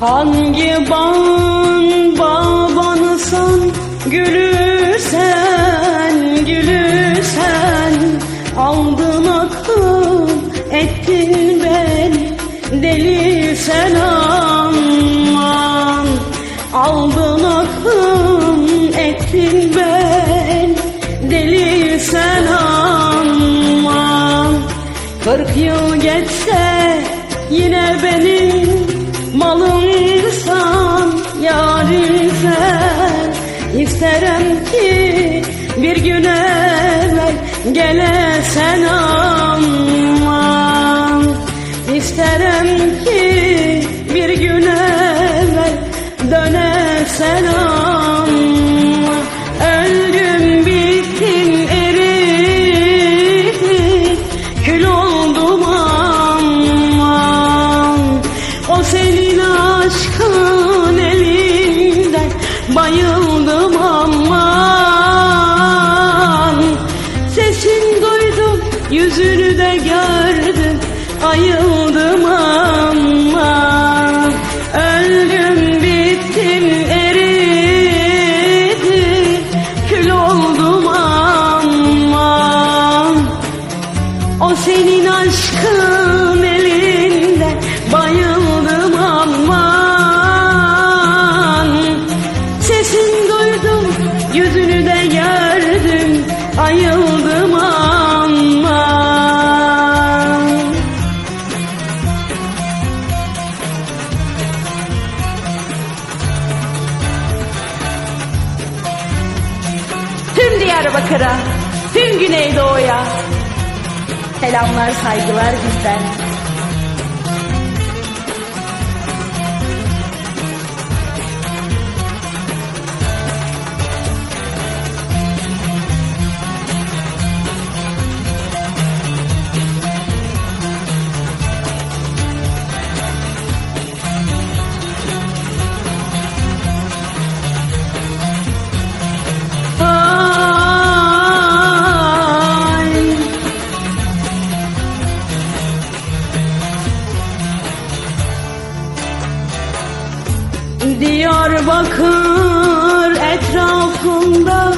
Hangi bağın babanısan Gülü sen, gülü sen Aldın aklım, ettin beni Deli sen aman. Aldın aklım, ettin beni Deli sen aman. Kırk yıl geçse yine benim malımsan yarim sen İsterim ki bir gün evvel gelesen aman Bayıldım aman. Sesin duydum yüzünü de gördüm. Ayıldım aman. Öldüm bittim eridim Kül oldum aman. O senin aşkın Diyarbakır'a, tüm Güneydoğu'ya Selamlar, saygılar bizden. Diyarbakır etrafında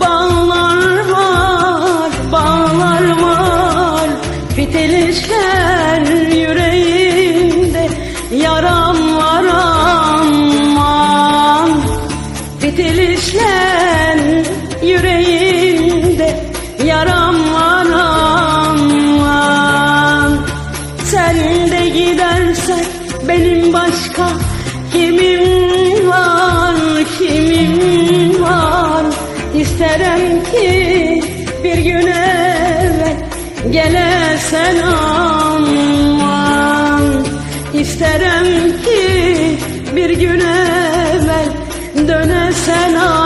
bağlar var, bağlar var. Fitilişler yüreğimde yaram var aman. Fitilişler yüreğimde yaram var aman. Sen de gidersen benim başka kimim var, kimim var? İsterim ki bir gün evvel gelesen aman. İsterim ki bir gün evvel dönesen aman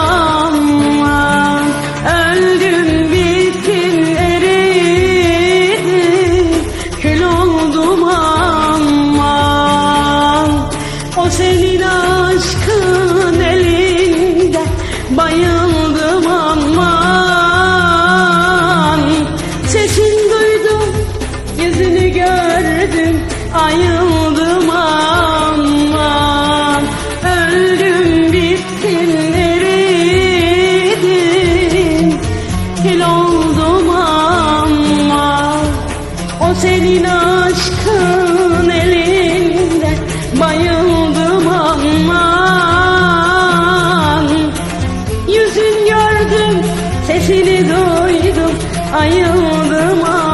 Senin aşkın elinden bayıldım aman Yüzün gördüm, sesini duydum, ayıldım aman